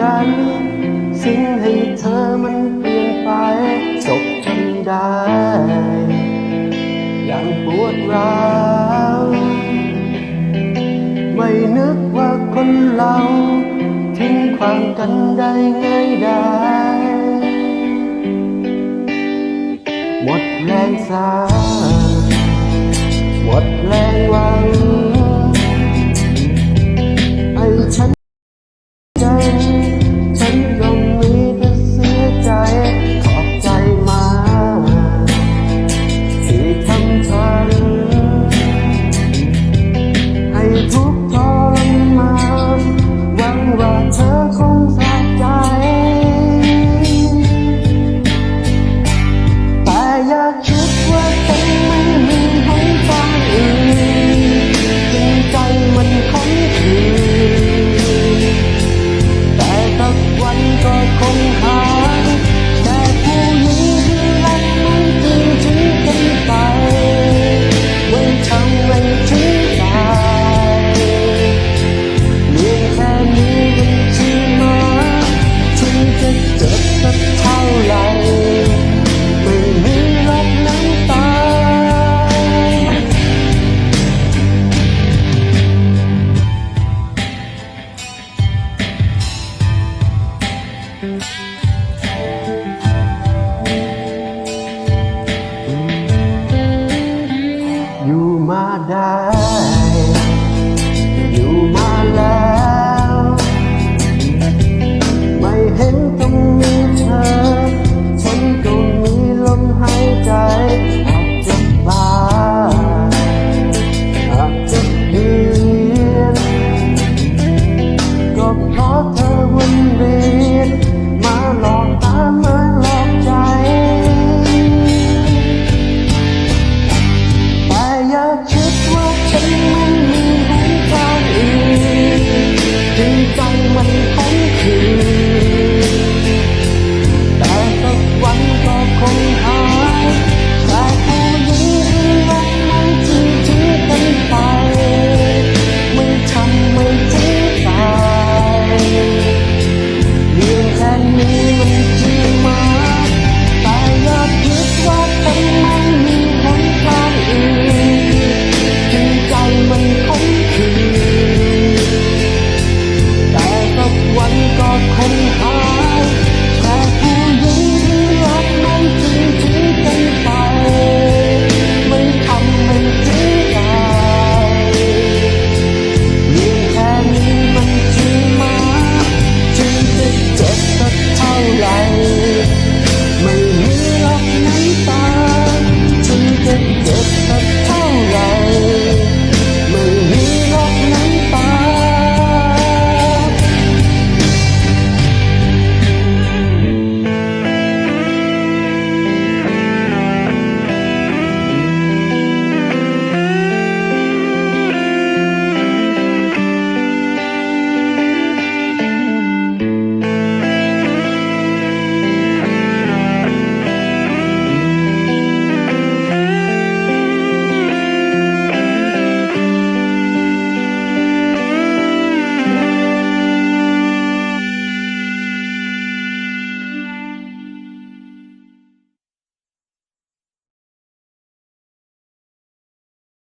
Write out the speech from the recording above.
กัน สิ่งให้เธอมันเปลี่ยนไปจบจนได้อย่างปวดร้าวไม่นึกว่าคนเราทิ้งความกันได้ง่ายได้หมดแรงสา มาได้ อยู่มาแล้ว ไม่เห็น